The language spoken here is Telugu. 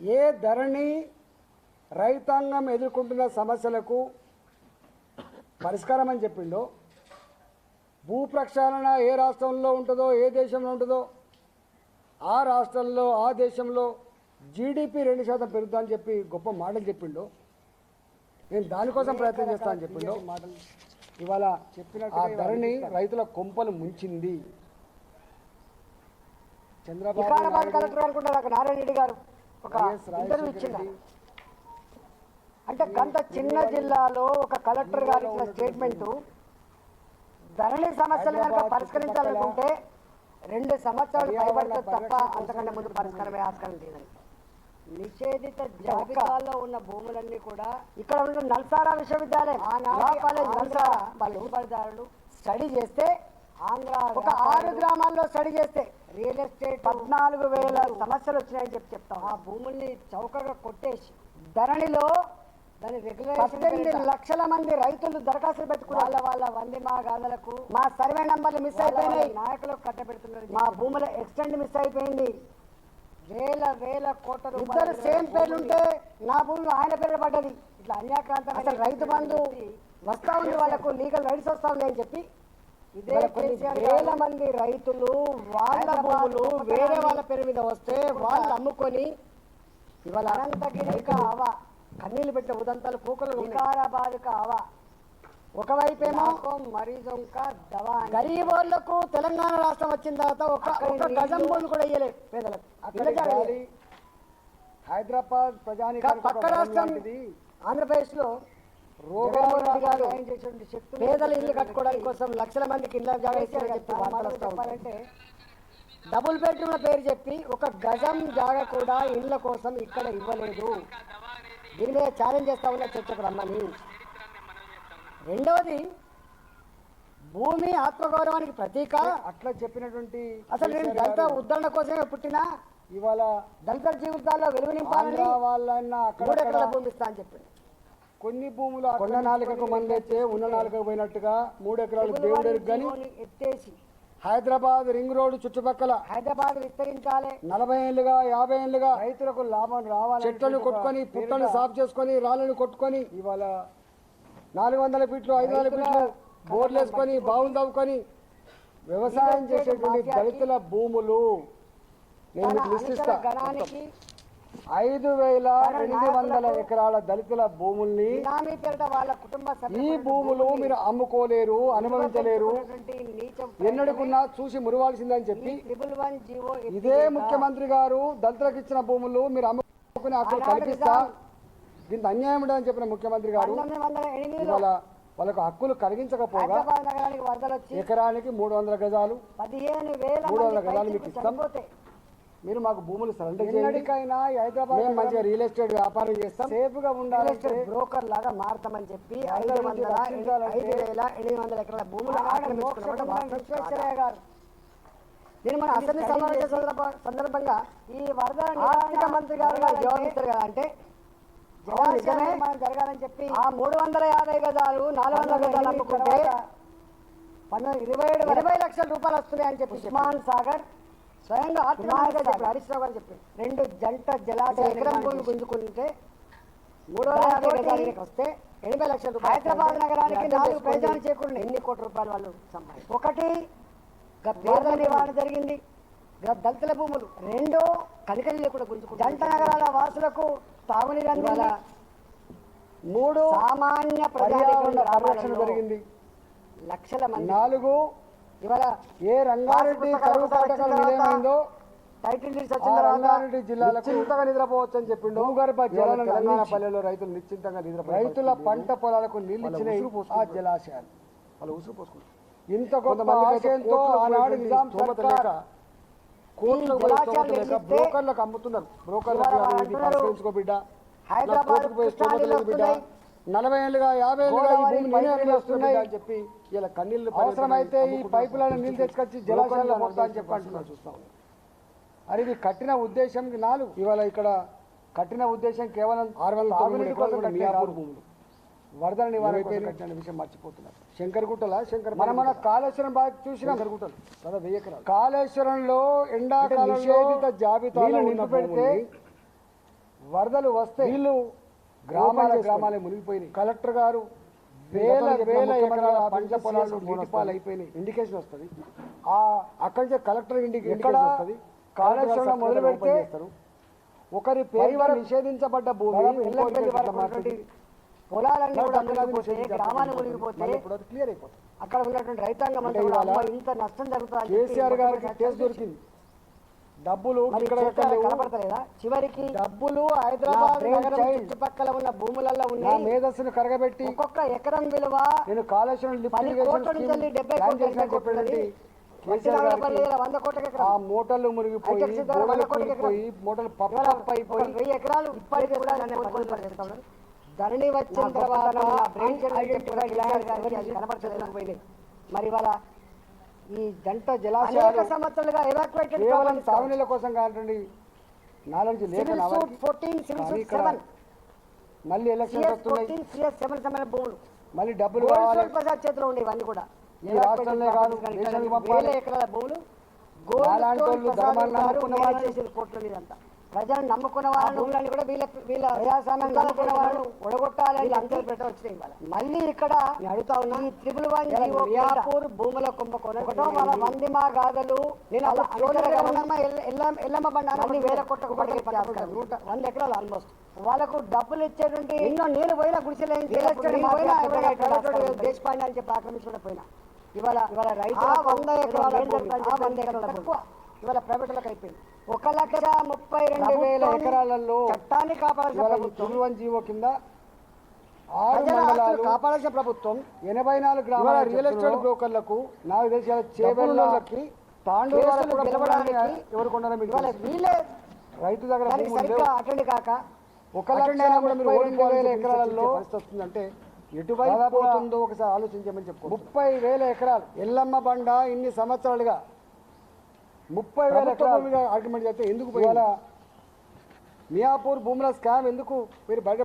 ఏ ధరణి రైతాంగం ఎదుర్కొంటున్న సమస్యలకు పరిష్కారం అని చెప్పిండో భూ ప్రక్షాళన ఏ రాష్ట్రంలో ఉంటుందో ఏ దేశంలో ఉంటుందో ఆ రాష్ట్రంలో ఆ దేశంలో జీడిపి రెండు శాతం పెరుగుతుందని చెప్పి గొప్ప మాటలు చెప్పిండు నేను దానికోసం ప్రయత్నం చేస్తా అని చెప్పిండు ఇవాళ ఆ ధరణి రైతుల కొంపలు ముంచింది. చంద్రబాబు వికారాబాద్ నాయుడు, కలెక్టర్ అనుకుంటారు అక్కడ? నారాయణ రెడ్డి గారు. ఒక ఇంటర్వ్యూ ఇచ్చింది? అంటే గంత చిన్న జిల్లాలో ఒక కలెక్టర్ గారు ఇచ్చిన స్టేట్మెంట్ ధరణి సమస్యలు కనుక పరిష్కరించాలనుకుంటే రెండు సంవత్సరాలు పైబడితే తప్ప అంతకంటే ముందు పరిష్కారమే ఆస్కారం లేదని నిషేధిత జాబితాలో ఉన్న భూములన్నీ కూడా ఇక్కడ ఉన్న నల్సారా విశ్వవిద్యాలయం కాలేజ్ నల్సారా. వాళ్ళు స్టడీ చేస్తే ఆంధ్ర ఒక ఆరు గ్రామాల్లో స్టడీ చేస్తే రియల్ ఎస్టేట్ పద్నాలుగు వేల సమస్యలు వచ్చినాయని చెప్పి చెప్తాం. ఆ భూముల్ని చౌకగా కొట్టేసి ధరణిలో దాని పద్దెనిమిది లక్షల మంది రైతులు దరఖాస్తులు వాళ్ళ పెట్టుకున్నారు. వాళ్ళ వంది మా గాథలకు మా సర్వే నంబర్లు మిస్ వాళ్ళ వాళ్ళ అయిపోయినాయి. నాయకులకు కట్టబెడుతున్నారు మా భూముల ఎక్స్టెండ్ మిస్ అయిపోయింది. వేల వేల కోట్ల ఇద్దరు సేమ్ భూముల్ని పేర్లుంటే నా భూమి ఆయన పేరు పడ్డది. ఇట్లా అన్యాక్రాంతమైన అసలు రైతు బంధు వస్తా ఉంది వాళ్ళకు లీగల్ రైట్స్ వస్తా ఉంది అని చెప్పి ఇదే వేల మంది రైతులు వాళ్ళ భూములు వేరే వాళ్ళ పేరు మీద వస్తే వాళ్ళు అమ్ముకొని ఇవాళ అనంతగిరి కా ఆవా కన్నీళ్ళు పెట్టిన ఉదంతాలు పూకలు. వికారాబాద్ కా ఆవా ఒకవైపేమో నాకో మరీజం కా దవా అని. గరీబోళ్ళకు తెలంగాణ రాష్ట్రం వచ్చిన తర్వాత ఒక గజం భూమి కూడా ఇయ్యలేదు పేదలకు. హైదరాబాద్ ప్రజానికానికి పక్క రాష్ట్రం లాంటిది. పేదల ఇల్లు కట్టుకోవడానికి కోసం లక్షల మందికి ఇళ్ళ జాగా ఇస్తారని చెప్పి చాలా వార్తలు మాటలు వస్తా ఉంటాయి. చెప్పాలంటే డబుల్ బెడ్రూమ్ల పేరు చెప్పి ఒక గజం జాగా కూడా ఇళ్ళ కోసం ఇక్కడ ఇవ్వలేదు. దీని మీద ఛాలెంజ్ చేస్తా ఉన్న చర్చకు రమ్మని. రెండవది భూమి ఆత్మగౌరవానికి ప్రతీక. అట్లా చెప్పినటువంటి అసలు నేను దళిత ఉద్ధరణ కోసమే పుట్టినా ఇవాళ దళిత జీవితాల్లో వెలుగు నింపాలని ఆంధ్ర వాళ్ళన్నా మూడు ఎకరాల అక్కడ భూమి ఇస్తా అని చెప్పింది కొన్ని భూములు కొండ నాలుకకు మందెత్తే ఉన్న నాలుకకు పోయినట్టుగా మూడు ఎకరాలు దేవుడికి కానీ జీవోని ఎత్తేసి. హైదరాబాద్ రింగ్ రోడ్డు చుట్టుపక్కల హైదరాబాద్ విస్తరించాలి. నలభై ఏళ్ళుగా యాభై ఏళ్ళుగా రైతులకు లాభం రావాలి చెట్లను కొట్టుకొని పుట్టలను సాఫ్ చేసుకొని రాళ్ళను కొట్టుకొని ఇవాళ నాలుగు వందల ఫీట్లు ఐదు వందల ఫీట్లు బోర్లు వేసుకొని బావులు తవ్వుకొని వ్యవసాయం చేసేటువంటి దళితుల భూములు నేను మీకు లిస్ట్ ఐదు వేల ఎనిమిది వందల ఎకరాల దళితుల భూముల్ని వాళ్ళ కుటుంబ ఈ భూములు మీరు అమ్ముకోలేరు అనుభవించలేరు. ఎన్నడుకున్నా చూసి మురవాల్సిందని చెప్పి ఇదే ముఖ్యమంత్రి గారు దళితులకు ఇచ్చిన భూములు మీరు అమ్ముకునే హక్కులు కల్పిస్తా. దీంతో అన్యాయం ఉండదని చెప్పిన ముఖ్యమంత్రి గారు ఇవాళ వాళ్ళకు హక్కులు కలిగించకపోగా ఎకరానికి మూడు వందల గజాలు మూడు వందల గజాలు మీకు ఇస్తాం. మీరు మాకు భూములు సరెండర్ చేయండి హైదరాబాద్ మంచిగా రియల్ ఎస్టేట్ వ్యాపారం చేస్తాం సేఫ్గా ఉండాలంటే బ్రోకర్ లాగా మారతామని చెప్పి ఐదు వందల రక్షించాలంటే ఐదు వేల ఎనిమిది వందల ఎకరాల భూములు గారు నేను మన అసెంబ్లీ సమావేశ సందర్భంగా ఈ వరద ఆర్థిక మంత్రి గారు నాకు జవాబు ఇస్తారు కదా అంటే జరగాలని చెప్పి ఆ మూడు వందల యాభై గజాలు నాలుగు వందల గజాలు అమ్ముకుంటే పంతొమ్మిది ఇరవై ఇరవై లక్షల రూపాయలు వస్తున్నాయి అని చెప్పి. ఉస్మాన్ సాగర్ స్వయంగా. హరీష్ రావు గారు రెండు జంట జలాశయ ఎకరం భూమి గుంజుకుంటే మూడు వందల యాభై దాంతోటి గజాలకి వస్తే ఎనభై లక్షల రూపాయలు హైదరాబాద్ నగరానికి నాలుగు. ప్రయోజనాలు ఎన్ని కోట్ల రూపాయలు వాళ్ళు సంపాదించారు? ఒకటి పేదల నివారణ జరిగింది. దళితుల భూములు. రెండు కనికలు కూడా గుంజుకుంటారు జంట నగరాల వాసులకు తాగునీరు అందింది. మూడు సామాన్య గ్రామాలలో జరిగింది. లక్షల మంది నాలుగు ఇవాళ ఏ రంగారెడ్డి కరువు కాటకాలు నిలయమైందో టైటిల్ రంగారెడ్డి నిశ్చింతగా నిద్రపోవచ్చు అని చెప్పిండు. భూగర్భ ఇవాళ జలాలను తెలంగాణ అందించి పల్లెల్లో రైతులు నిశ్చింతంగా రైతుల పంట పొలాలకు నీళ్ళు వాళ్ళ ఆ పోసుకుంటారు. జలాశయాలు. వాళ్ళు ఉసురు పోసుకుంటారు ఇంత గొప్ప ఆశయంతో ఆనాడు నిజాం సర్కార్ బ్రోకర్లకు అమ్ముతున్నారు. బ్రోకర్లకు బిడ్డ. హైదరాబాద్ బిడ్డ. నలభై ఏళ్ళుగా యాభై ఏళ్ళుగా ఈ భూమి నేనే వస్తున్నాయి అని చెప్పి ఇలా కన్నీళ్ళు అవసరమైతే ఈ పైపులను నీళ్ళు తెచ్చుకొచ్చి జలాశయాల్లో పోతా అని చెప్పి అంటున్నారు. చూస్తాం అది ఇది కట్టిన ఉద్దేశం నాలుగు ఇవాళ ఇక్కడ కట్టిన ఉద్దేశం కేవలం ఆరు వందల తాగునీటి కోసం మియాపూర్ కాదు. భూములు వరదల నివారణ కట్టిన విషయం మర్చిపోతున్నారు. శంకర్గుట్టల? శంకర్ మనం మన కాళేశ్వరం బాగా చూసినాం. శంకరగుట్టలు. దాదాపు వెయ్యి కాళేశ్వరంలో ఎండాకాలంలో జాబితాలో పెడితే భూముల్ని వరదలు వస్తే వీళ్ళు గ్రామాల గ్రామాలే మునిగిపోయినాయి. కలెక్టర్ గారు వేల వేల ఎకరాల పంట పొలాలు నీటిపాలు అయిపోయినాయి ఇండికేషన్ వస్తుంది. ఆ అక్కడి కలెక్టర్ ఇండికేషన్ వస్తుంది. కాళేశ్వరం మొదలు పెడితే ఒకరి పేరు నిషేధించబడ్డ భూమి పొలాలన్నీ కూడా మునిగిపోతే గ్రామాలు మునిగిపోతే క్లియర్ అయిపోతుంది. అక్కడ ఉన్నటువంటి రైతాంగం ఇంత నష్టం జరుగుతుంది కేసీఆర్ గారికి కేసు దొరికింది. డబ్బులు కనపడతలేదా? చివరికి డబ్బులు హైదరాబాద్ నగరం చుట్టుపక్కల ఉన్న భూములలో నా ఉన్నాయి. మేధస్సును కరగబెట్టి ఒక్కొక్క ఎకరం విలువ నేను కాళేశ్వరం వెళ్ళి గారికి. వంద కోట్ల ఆ పప్పు పప్పు అయిపోయి ఒక వెయ్యి ఎకరాలు ఇప్పటికీ కూడా. ధరణి వచ్చిన తర్వాత. మరి ఇవాళ ఈ జంట జలాశయాలు సంవత్సరాలుగా ఎవాక్యుయేటెడ్ కేవలం తాగునీళ్ళ కోసం కాదండి నాలెడ్జ్ ఇక్కడ మళ్ళీ వస్తున్నాయి. భూములు. మళ్ళీ డబ్బులు కావాలి. ప్రసాద్ చేతిలో ఉండే ఇవన్నీ కూడా. ఈ రాష్ట్రంలో కాదు, దేశానికి పంపాలి. వేల ఎకరాల భూములు. గోల్డ్ ధర్మాన్ని గారు నమ్ముకున్న వాళ్ళని- ప్రజలను నమ్ముకున్న వాళ్ళని భూములన్నీ కూడా వీళ్ళ వీళ్ళ ప్రజాస్వామ్యం నమ్ముకున్న వాళ్ళు ఒడగొట్టాలని అందరూ పెట్ట వచ్చినాయి ఇవాళ. మళ్ళీ ఇక్కడ అడుగుతా ఉన్నా ఈ త్రిపుల్ వన్ భూముల కుంభకోణం మన వందిమా గాథలు నేను అలా ఎల్లమ్మ బండారు అన్ని వేల నూట వంద ఎకరాలు ఆల్మోస్ట్ వాళ్ళకు డబ్బులు ఇచ్చేటువంటి ఎన్నో నేను పోయినా గుడిసెలు పోయినా దేశపాండ అని చెప్పి ఆక్రమించుకుంటూ పోయినా. ఇవాళ ఇవాళ రైతు వంద ఎకరాల వంద ఎకరాల తక్కువ. ఇవాళ ప్రైవేట్లకు అయిపోయింది. ఒక లక్ష ముప్పై రెండు వేల ఎకరాలలో చట్టాన్ని కాపాడాల్సిన ప్రభుత్వం. జీవో కింద ఆరు మండలాలు కాపాడాల్సిన ప్రభుత్వం. ఎనభై నాలుగు గ్రామాల రియల్ ఎస్టేట్ బ్రోకర్లకు నాకు తెలిసి చేపలకి రైతు దగ్గర. అటెండ్ కాక ఒక లక్ష వేల ఎకరాల్లో వస్తుందంటే ఎటువైపు పోతుందో ఒకసారి ఆలోచించమని చెప్పు ముప్పై వేల ఎకరాలు. ఎల్లమ్మ బండ ఇన్ని సంవత్సరాలుగా ముప్పై వేల ఆర్గ్యుమెంట్ చేస్తే ఎందుకు పోయాలా మియాపూర్ భూముల స్కామ్ ఎందుకు మీరు బయట